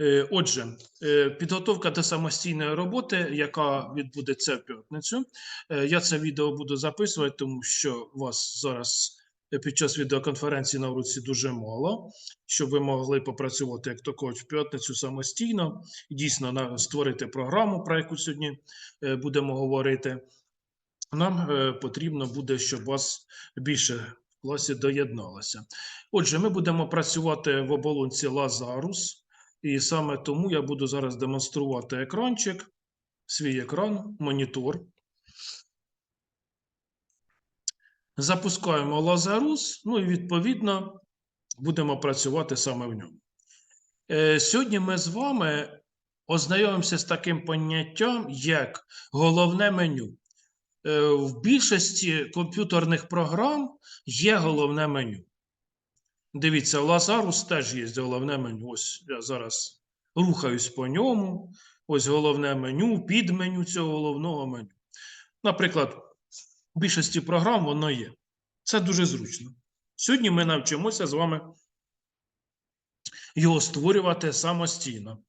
Е, Отже, е, підготовка до самостійної роботи, яка відбудеться в п'ятницю. Е, Я це відео буду записувати, тому що вас зараз під час відеоконференції на уроці дуже мало, щоб ви могли попрацювати як то кажуть, в п'ятницю самостійно дійсно створити програму, про яку сьогодні будемо говорити. Нам потрібно буде, щоб вас більше в класі доєдналося. Отже, ми будемо працювати в оболонці Лазарус. І саме тому я буду зараз демонструвати екранчик, свій екран, монітор. Запускаємо Лазарус, ну і відповідно будемо працювати саме в ньому. Е, Сьогодні ми з вами ознайомимося з таким поняттям, як головне меню. Е, В більшості комп'ютерних програм є головне меню. Дивіться, Lazarus теж є головне меню. Ось я зараз рухаюсь по ньому. Ось головне меню, підменю цього головного меню. Наприклад, в більшості програм воно є. Це дуже зручно. Сьогодні ми навчимося з вами його створювати самостійно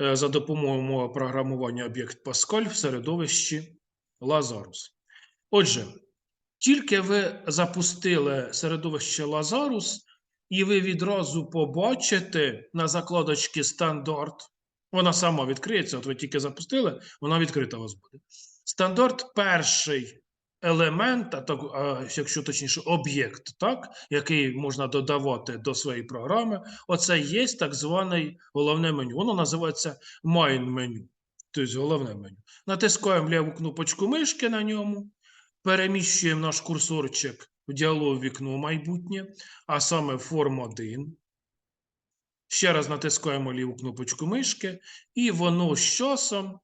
е, за допомогою мого програмування об'єкт Pascal в середовищі Lazarus. Отже, тільки ви запустили середовище Lazarus, і ви відразу побачите на закладочці стандарт. Вона сама відкриється, от ви тільки запустили, вона відкрита у вас буде. Стандарт перший елемент, а так, а, якщо точніше, об'єкт, так, який можна додавати до своєї програми, оце є так зване головне меню. Воно називається main меню, тобто головне меню. Натискаємо ліву кнопочку мишки на ньому, переміщуємо наш курсорчик в діалог вікно майбутнє, а саме форм 1. Ще раз натискаємо ліву кнопочку мишки, і воно з часом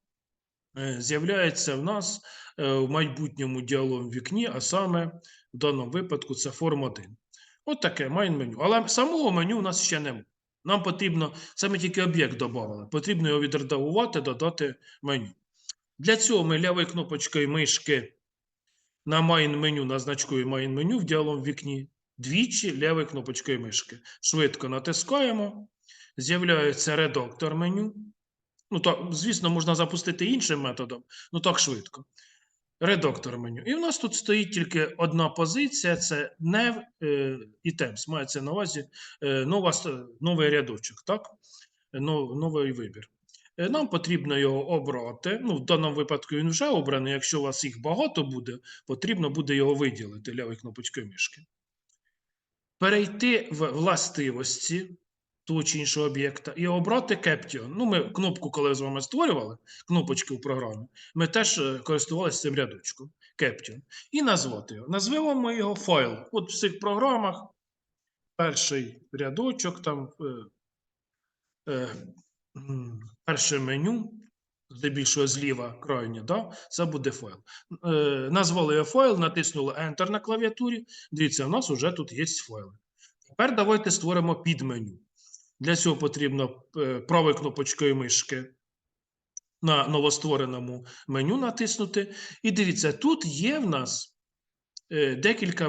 е, з'являється в нас е, в майбутньому діалог вікні, а саме в даному випадку це форм 1. От таке майн меню. Але самого меню у нас ще немає. Нам потрібно, ми тільки об'єкт додали, потрібно його відредагувати, додати меню. Для цього ми лівою кнопочкою мишки на main меню назначкою main меню в діалог вікні двічі лівою кнопочкою мишки. Швидко натискаємо. З'являється редактор меню. Ну, так, звісно, можна запустити іншим методом, ну так швидко. Редактор меню. І в нас тут стоїть тільки одна позиція: це nev е, items. Мається на увазі е, нова, новий рядочок, так? Но- новий вибір. Е, Нам потрібно його обрати. Ну, в даному випадку він вже обраний. Якщо у вас їх багато буде, потрібно буде його виділити лівою кнопочкою мишки. Перейти в властивості того чи іншого об'єкта і обрати Caption. Ну, ми кнопку, коли з вами створювали, кнопочки в програмі, ми теж е, користувалися цим рядочком Caption. І назвати його. Назвемо ми його файл. От в цих програмах перший рядочок, там е, перше меню, здебільшого зліва крайнє, да? це буде файл. Е, назвали його файл, натиснули Enter на клавіатурі. Дивіться, у нас вже тут є файли. Тепер давайте створимо підменю. Для цього потрібно е, правою кнопочкою мишки на новоствореному меню натиснути. І дивіться, тут є в нас декілька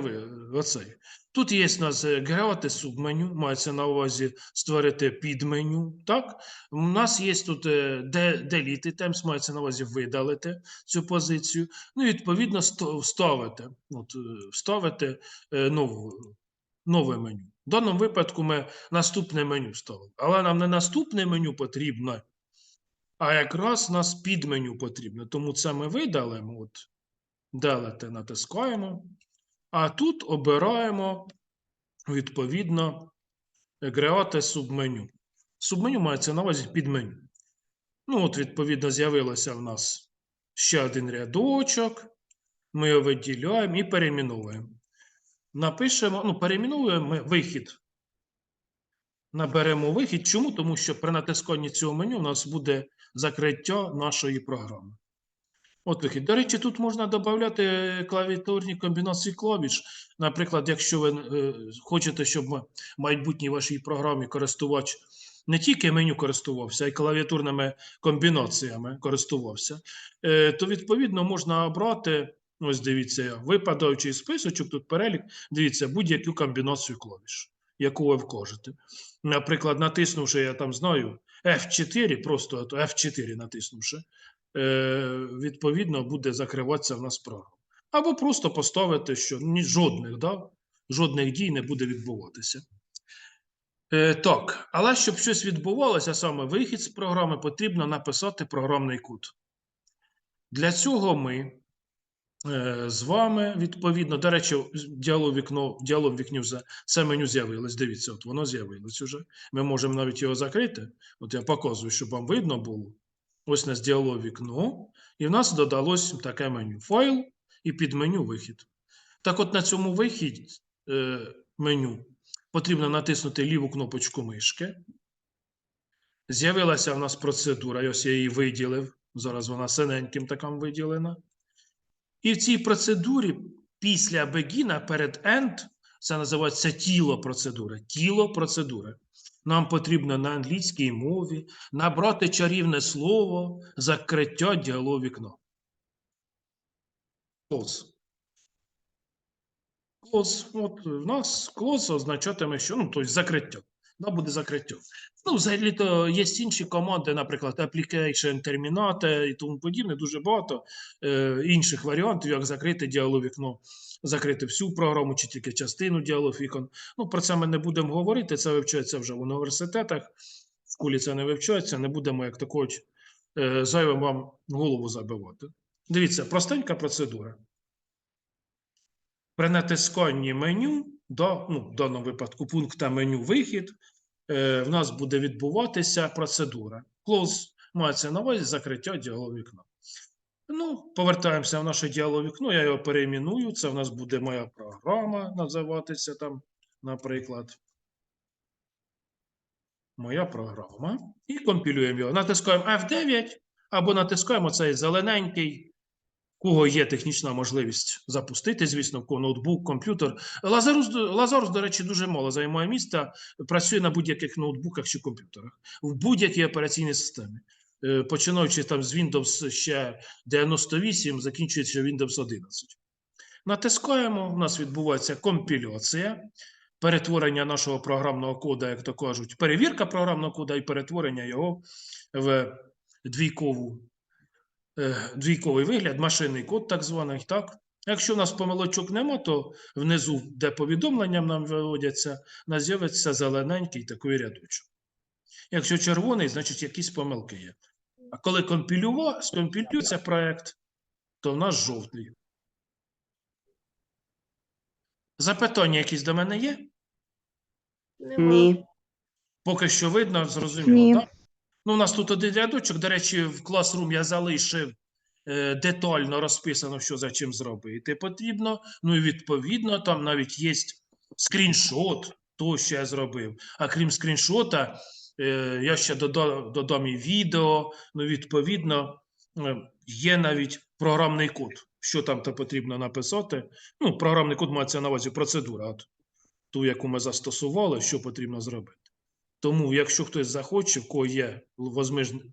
оцей. Тут є в нас е, грати субменю, мається на увазі створити підменю. Так? У нас є тут е, де- delete items, мається на увазі видалити цю позицію. Ну, відповідно, вставити, от, е, вставити е, нову, нове меню. В даному випадку ми наступне меню ставили. Але нам не наступне меню потрібно, а якраз нас підменю потрібно. Тому це ми видалимо. От, делити натискаємо. А тут обираємо відповідно греати субменю. Субменю мається на увазі підменю. Ну, от, відповідно, з'явилося в нас ще один рядочок. Ми його виділяємо і перейменовуємо. Напишемо, ну, перейменуємо ми вихід. Наберемо вихід. Чому? Тому що при натисканні цього меню у нас буде закриття нашої програми. От вихід. До речі, тут можна додати клавіатурні комбінації клавіш. Наприклад, якщо ви е, хочете, щоб в майбутній вашій програмі користувач не тільки меню користувався, а й клавіатурними комбінаціями користувався, е, то відповідно можна обрати. Ось дивіться, випадаючий списочок, тут перелік. Дивіться, будь-яку комбінацію клавіш. яку ви вкажете. Наприклад, натиснувши, я там знаю, F4, просто то F4 натиснувши, е, відповідно буде закриватися в нас програма. Або просто поставити, що ні, жодних, да? жодних дій не буде відбуватися. Е, так, але щоб щось відбувалося, саме вихід з програми, потрібно написати програмний код. Для цього ми е, з вами, відповідно, до речі, діалог вікно, діалог вікні вже це меню з'явилось. Дивіться, от воно з'явилось уже. Ми можемо навіть його закрити. От я показую, щоб вам видно було. Ось нас діалог вікно, і в нас додалось таке меню: файл і під меню вихід. Так, от на цьому вихід е, меню потрібно натиснути ліву кнопочку мишки. З'явилася в нас процедура, ось я її виділив. Зараз вона синеньким таким виділена. І в цій процедурі після бегіна перед end, це називається тіло процедури. Тіло процедури. Нам потрібно на англійській мові набрати чарівне слово закриття діалогу вікно. Клос. Клос. От в нас клос означатиме, що ну, тобто закриття. Да, буде закриття. Ну, взагалі то є інші команди, наприклад, application, terminate і тому подібне, дуже багато е, інших варіантів, як закрити діалог вікно, закрити всю програму чи тільки частину діалог вікон. Ну, про це ми не будемо говорити, це вивчається вже в університетах, в школі це не вивчається, не будемо як такого е, зайвим вам голову забивати. Дивіться, простенька процедура. При натисканні меню, до, ну, в даному випадку пункта меню вихід, в нас буде відбуватися процедура. Close мається на увазі закриття діалогу вікна. Ну, повертаємося в наше діалог вікно, я його перейменую. Це в нас буде моя програма називатися там, наприклад. Моя програма. І компілюємо його. Натискаємо F9 або натискаємо цей зелененький кого є технічна можливість запустити, звісно, кого ноутбук, комп'ютер. Лазарус, Лазарус, до речі, дуже мало займає місця, працює на будь-яких ноутбуках чи комп'ютерах, в будь-якій операційній системі. Е, Починаючи там з Windows ще 98, закінчуючи Windows 11. Натискаємо, у нас відбувається компіляція, перетворення нашого програмного коду, як то кажуть, перевірка програмного коду і перетворення його в двійкову двійковий вигляд, машинний код так званий. Так? Якщо у нас помилочок нема, то внизу, де повідомлення нам виводяться, у нас з'явиться зелененький такий рядочок. Якщо червоний, значить якісь помилки є. А коли скомпілюється проект, то в нас жовтий. Запитання якісь до мене є? Ні. Поки що видно, зрозуміло, Ні. так? Ну, у нас тут один рядочок. До речі, в Classroom я залишив е, детально розписано, що за чим зробити потрібно. Ну і відповідно, там навіть є скріншот того, що я зробив. А крім скріншота, е, я ще додав, додам і відео. Ну, відповідно, е, є навіть програмний код, що там потрібно написати. Ну, програмний код мається на увазі процедура, от ту, яку ми застосували, що потрібно зробити. Тому, якщо хтось захоче, в кого є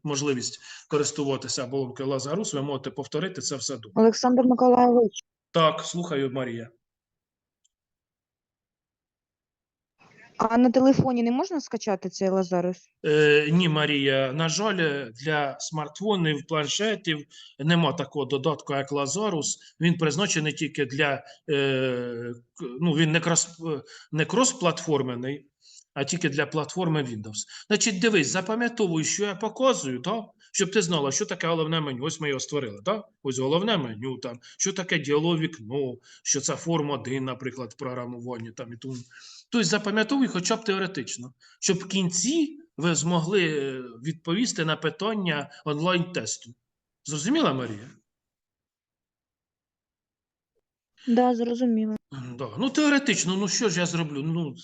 можливість користуватися оболонкою Лазарус, ви можете повторити це все дома. Олександр Миколайович, Так, слухаю, Марія. а на телефоні не можна скачати цей Лазарус? Е, ні, Марія, на жаль, для смартфонів, планшетів нема такого додатку, як Lazarus. Він призначений тільки для е, ну, він не крос, не крос-платформений, а тільки для платформи Windows. Значить, дивись, запам'ятовуй, що я показую, да? щоб ти знала, що таке головне меню. Ось ми його створили. Да? Ось головне меню, там, що таке діалог вікно, що це форм 1, наприклад, в програмуванні там і тому. Тобто запам'ятовуй хоча б теоретично, щоб в кінці ви змогли е, відповісти на питання онлайн-тесту. Зрозуміла, Марія? Да, зрозуміло. Да. Ну, теоретично, ну що ж я зроблю? Ну,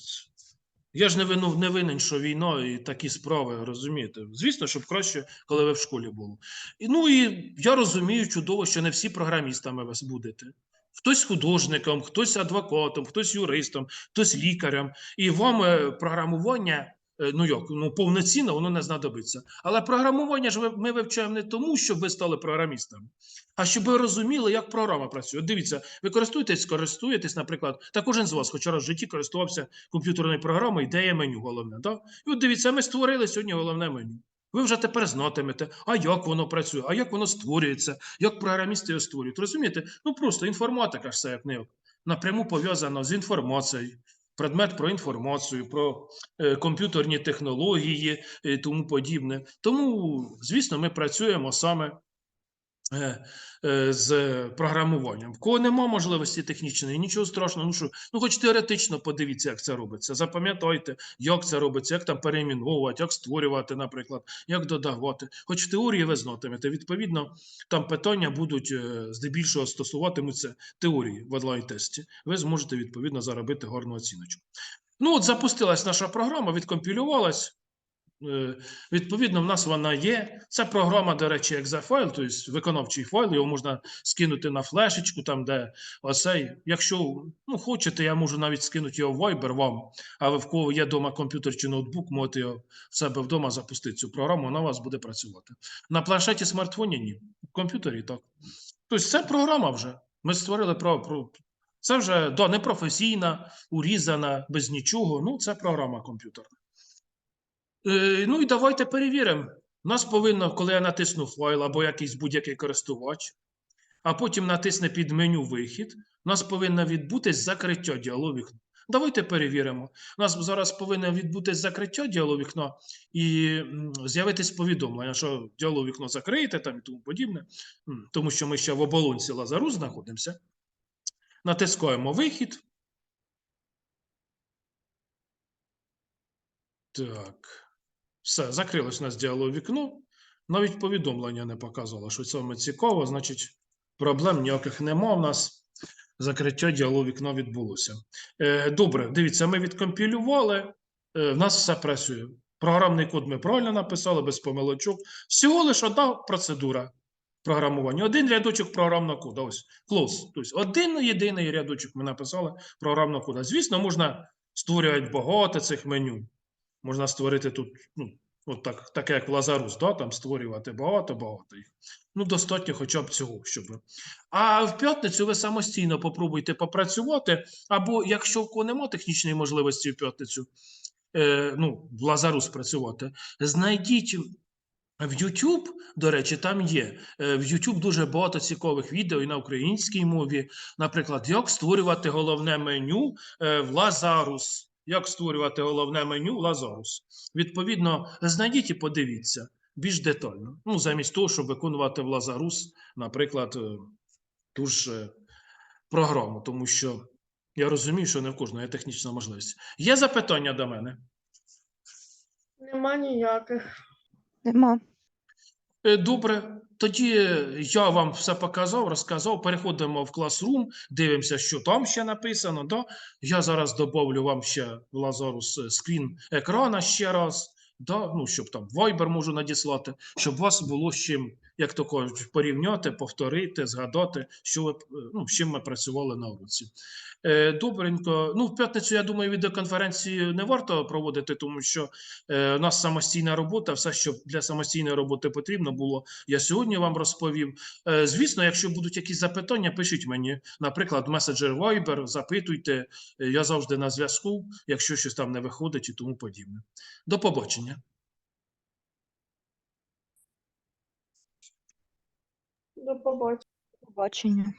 я ж не, вину, не винен, що війна і такі справи, розумієте? Звісно, щоб краще, коли ви в школі були. І, ну і я розумію чудово, що не всі програмістами ви будете. Хтось художником, хтось адвокатом, хтось юристом, хтось лікарем. І вам е, програмування ну як, ну повноцінно воно не знадобиться. Але програмування ж ми вивчаємо не тому, щоб ви стали програмістами, а щоб ви розуміли, як програма працює. Дивіться, ви користуєтесь, користуєтесь, наприклад, та кожен з вас хоча раз в житті користувався комп'ютерною програмою, де є меню головне. Да? І от дивіться, ми створили сьогодні головне меню. Ви вже тепер знатимете, а як воно працює, а як воно створюється, як програмісти його створюють. Розумієте? Ну просто інформатика ж це як не напряму пов'язана з інформацією. Предмет про інформацію, про е, комп'ютерні технології і тому подібне. Тому, звісно, ми працюємо саме е, е, з програмуванням. В кого нема можливості технічної, нічого страшного. Ну що, ну хоч теоретично подивіться, як це робиться. Запам'ятайте, як це робиться, як там перейменовувати, як створювати, наприклад, як додавати. Хоч в теорії ви знатимете. Відповідно, там питання будуть е, здебільшого стосуватимуться теорії в онлайн-тесті. Ви зможете відповідно заробити гарну оціночку. Ну, от запустилась наша програма, відкомпілювалась. Е, Відповідно, в нас вона є. Це програма, до речі, екзефайл, тобто виконавчий файл, його можна скинути на флешечку, там, де оцей. Якщо ну, хочете, я можу навіть скинути його в Viber вам, а ви в кого є вдома комп'ютер чи ноутбук, можете його в себе вдома запустити цю програму, вона у вас буде працювати. На планшеті смартфоні ні. В комп'ютері так. Тобто це програма вже. Ми створили про. Це вже да, не професійна, урізана, без нічого. Ну, це програма комп'ютерна. Е, ну і давайте перевіримо. Нас повинно, коли я натисну файл або якийсь будь-який користувач, а потім натисне під меню вихід, у нас повинно відбутись закриття діалогу вікна. Давайте перевіримо. У нас зараз повинно відбутись закриття діалогу вікна і з'явитись повідомлення, що діалог вікно закриєте там і тому подібне, тому що ми ще в оболонці Лазару знаходимося. Натискаємо вихід. Так. Все, закрилось у нас діалог вікно. Навіть повідомлення не показало, що саме цікаво, значить, проблем ніяких нема. У нас закриття діалогу вікна відбулося. Е, добре, дивіться, ми відкомпілювали. Е, в нас все працює. Програмний код ми правильно написали, без помилочок. Всього лише одна процедура програмування. Один рядочок програмного коду. Ось close. Тобто один єдиний рядочок ми написали програмного коду. Звісно, можна створювати багато цих меню. Можна створити тут, ну, от так, таке як в Лазарус, да, там створювати багато-багато їх. Ну, достатньо хоча б цього, щоб. А в п'ятницю ви самостійно попробуйте попрацювати, або якщо в кого немає технічної можливості в п'ятницю, е, ну, в Лазарус працювати, знайдіть в YouTube, до речі, там є. Е, В YouTube дуже багато цікавих відео і на українській мові. Наприклад, як створювати головне меню е, в Лазарус. Як створювати головне меню в Лазарус. Відповідно, знайдіть і подивіться більш детально. Ну, замість того, щоб виконувати в Лазарус, наприклад, е, ту ж е, програму, тому що я розумію, що не в кожного є технічна можливість. Є запитання до мене? Нема ніяких. Нема. Е, Добре, тоді е, я вам все показав, розказав. Переходимо в Classroom, дивимося, що там ще написано. Да? Я зараз добавлю вам ще в Lazarus е, скрін екрана ще раз, да? ну, щоб там Viber можу надіслати, щоб у вас було з чим, як то кажуть, порівняти, повторити, згадати, що ви, е, ну, з чим ми працювали на уроці. Е, Добренько. Ну, в п'ятницю, я думаю, відеоконференції не варто проводити, тому що е, у нас самостійна робота, все, що для самостійної роботи потрібно було, я сьогодні вам розповів. Е, Звісно, якщо будуть якісь запитання, пишіть мені, наприклад, меседжер Viber, запитуйте. Е, Я завжди на зв'язку, якщо щось там не виходить і тому подібне. До побачення. До побачення. Побачення.